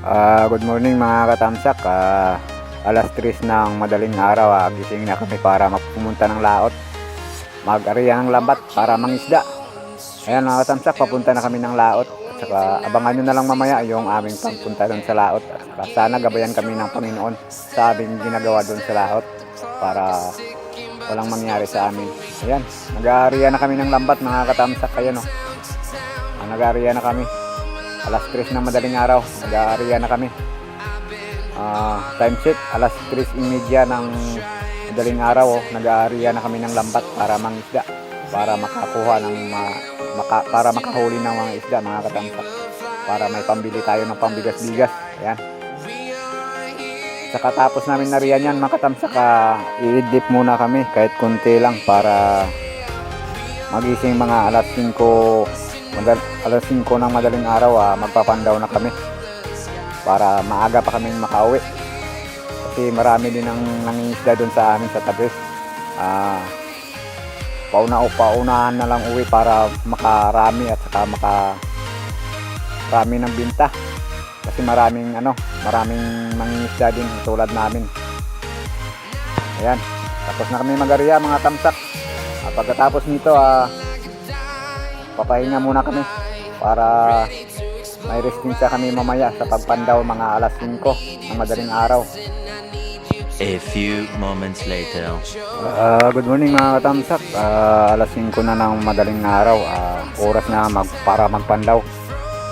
Ah, good morning mga katamsak. Ah, alas 3 ng madaling araw, ah, gising na kami para magpumunta ng laot. Mag-ariya ng lambat para mangisda. Ayan mga katamsak, papunta na kami ng laot. At saka abangan nyo na lang mamaya yung aming pagpunta doon sa laot. At saka sana gabayan kami ng Panginoon sa aming ginagawa doon sa laot para walang mangyari sa amin. Ayan, nag-aariya na kami ng lambat mga katamsak. Ayan o. Ah, nag-aariya na kami alas 3 ng madaling araw. Nag-aariya na kami. Ah, time check alas 3.30 ng madaling araw oh, nag-aariya na kami ng lambat para mangisda para makakuha ng ma- maka, para makahuli ng mga isda mga katamsak para may pambili tayo ng pambigas-bigas. Ayan. Sa katapos namin nariyan yan mga katamsak i-dip muna kami kahit kunti lang para magising mga alas 5 madal, alas 5 ng madaling araw ah, magpapandaw na kami para maaga pa kami makauwi. Kasi marami din ang nangingisda doon sa amin sa tabi. Ah, pauna o paunahan na lang uwi para makarami at saka maka rami ng binta. Kasi maraming ano maraming mangingisda din tulad namin. Ayan tapos na kami magariya mga tamsak. Ah, pagkatapos nito ah, papahinga muna kami para may restinsa kami mamaya sa pagpandaw mga alas 5 ng madaling araw. A few moments later. Ah, good morning mga katamsak. Ah, alas 5 na ng madaling araw. Ah, oras na mag, para magpandaw.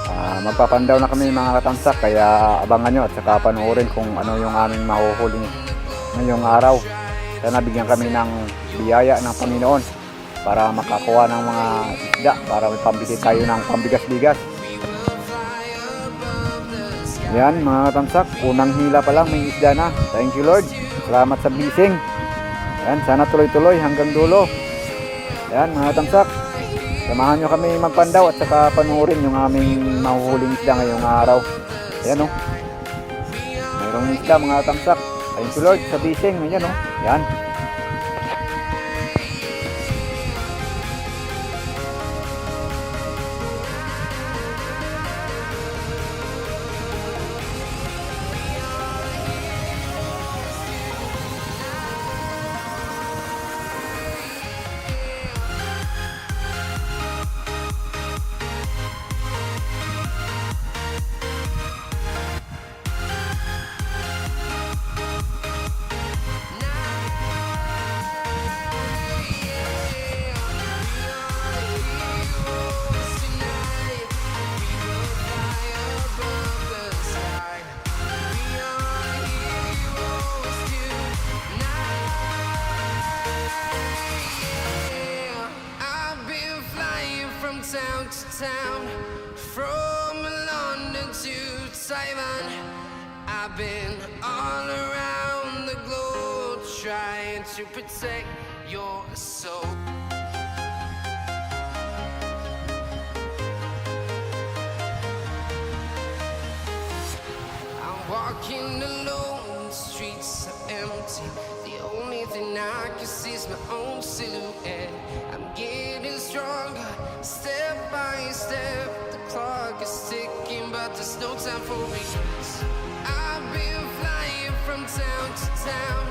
Ah, magpapandaw na kami mga katamsak kaya abangan nyo at saka panoorin kung ano yung aming mahuhuli ngayong araw. Sana bigyan kami ng biyaya ng Panginoon para makakuha ng mga isda para may pambili tayo ng pambigas-bigas. Yan mga katamsak, unang hila pa lang may isda na. Thank you Lord. Salamat sa blessing. Yan, sana tuloy-tuloy hanggang dulo. Yan mga katamsak. Samahan nyo kami magpandaw at saka panuorin yung aming mahuhuling isda ngayong araw. Ayan o. Oh. Mayroong isda mga katamsak. Thank you Lord sa blessing. Ayan o. Oh. Yan. I've been all around the globe trying to protect your soul. I'm walking alone, the streets are empty. The only thing I can see is my own silhouette. I'm getting stronger, step. But there's no time for me. I've been flying from town to town,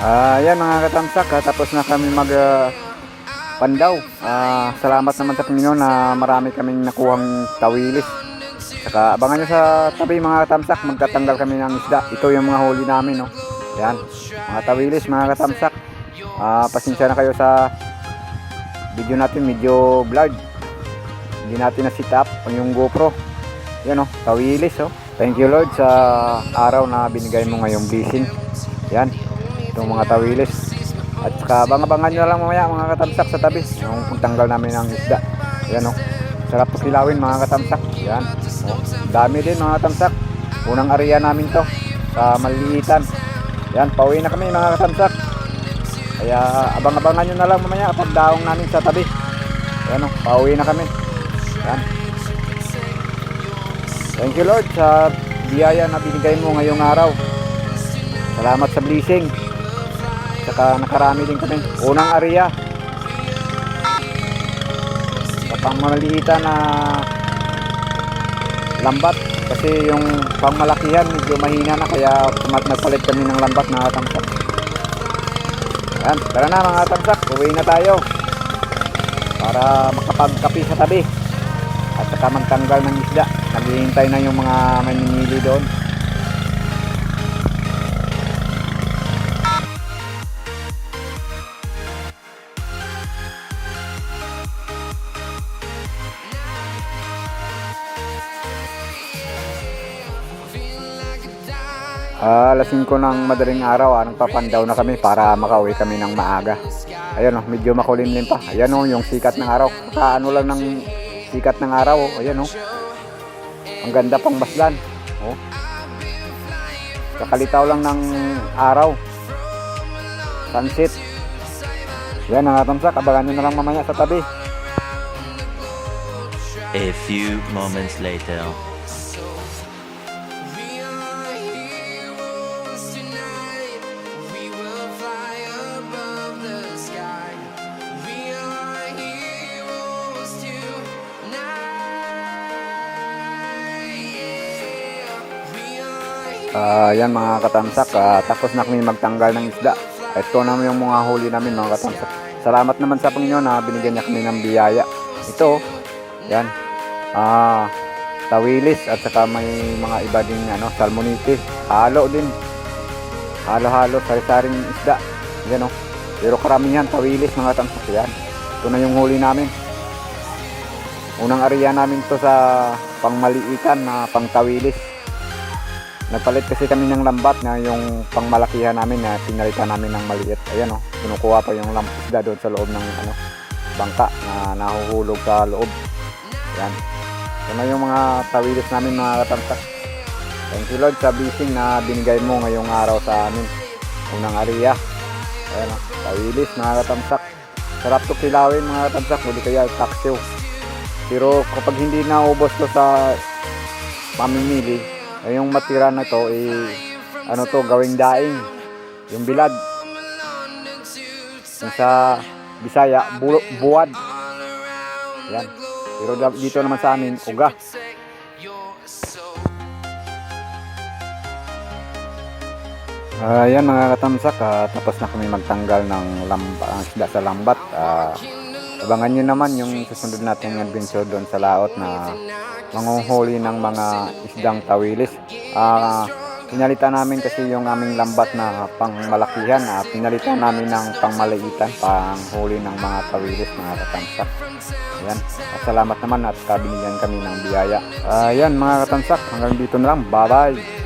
Ah, yan mga katamsak, ah, tapos na kami mag ah, pandaw. Ah, salamat naman sa Panginoon na marami kaming nakuhang tawilis. Saka abangan nyo sa tabi mga katamsak, magtatanggal kami ng isda. Ito yung mga huli namin, no. Yan, mga tawilis, mga katamsak. Ah, pasensya na kayo sa video natin, medyo blurred. Hindi natin na sit up yung GoPro. Yan, oh, tawilis, oh. Thank you Lord sa araw na binigay mo ngayong blessing. Yan, itong mga tawilis. At saka abang-abangan nyo lang mamaya mga katamsak sa tabi. Yung pagtanggal namin ng isda. Yan o. Sarap kilawin mga katamsak. Yan. O, dami din mga katamsak. Unang area namin to. Sa maliliitan. Yan, pauwi na kami mga katamsak. Kaya abang-abangan nyo na lang mamaya pag daong namin sa tabi. Yan o, pauwi na kami. Yan. Thank you Lord sa biyaya na binigay mo ngayong araw. Salamat sa blessing. Saka nakarami din kami. Unang area. Sa pangmaliitan na lambat. Kasi yung pangmalakihan medyo mahina na kaya nagpalit kami ng lambat na tamsak. Yan, tara na mga tamsak. Uwi na tayo. Para makapagkapi sa tabi. At saka magtanggal ng isda. Naghihintay na yung mga maninili doon. Ah, alas 5 ng madaling araw, ah, nagpapandaw na kami para makauwi kami ng maaga. Ayan oh, medyo makulimlim pa. Ayan oh, yung sikat ng araw. Kaano lang ng sikat ng araw. Oh. Ayan oh. Ang ganda pang baslan. Oh. Kakalitaw lang ng araw. Sunset. Yan mga tamsak, abangan nyo na lang mamaya sa tabi. A few moments later. Ah, yan mga katamsak, ah, tapos na kami magtanggal ng isda. Ito na yung mga huli namin mga katamsak. Salamat naman sa Panginoon na binigyan niya kami ng biyaya. Ito, yan. Ah, tawilis at saka may mga iba ding ano, salmonite. Halo din. Halo-halo, sari-saring isda. Yan oh. Pero karamihan tawilis mga katamsak. Yan. Ito na yung huli namin. Unang area namin to sa pangmaliitan na pangtawilis. Nagpalit kasi kami ng lambat na yung pangmalakihan namin na pinalitan namin ng maliit. Ayan oh, kinukuha pa yung lambat isda doon sa loob ng ano, bangka na nahuhulog sa loob. Ayan. Ito na yung mga tawilis namin mga katamsak. Thank you Lord sa blessing na binigay mo ngayong araw sa amin. Unang area. Ayan oh, tawilis mga katamsak. Sarap to kilawin mga katamsak, hindi kaya taksiw. Pero kapag hindi naubos to sa pamimili, ay yung matira na to, eh, ano to, gawing daing. Yung bilad. Yung sa Bisaya, bu buwad. Yan. Pero dito naman sa amin, uga. Ayan mga katamsak, ah, tapos na kami magtanggal ng lamba, ang isda sa lambat. Ah, abangan nyo naman yung susunod nating adventure doon sa laot na manguhuli ng mga isdang tawilis. Ah, pinalitan namin kasi yung aming lambat na pangmalakihan at pinalitan namin ng pangmaliitan, panghuli ng mga tawilis, mga katamsak. Ayan. At salamat naman at kabinigyan kami ng biyaya. Ayan mga katamsak, hanggang dito na lang. Bye-bye!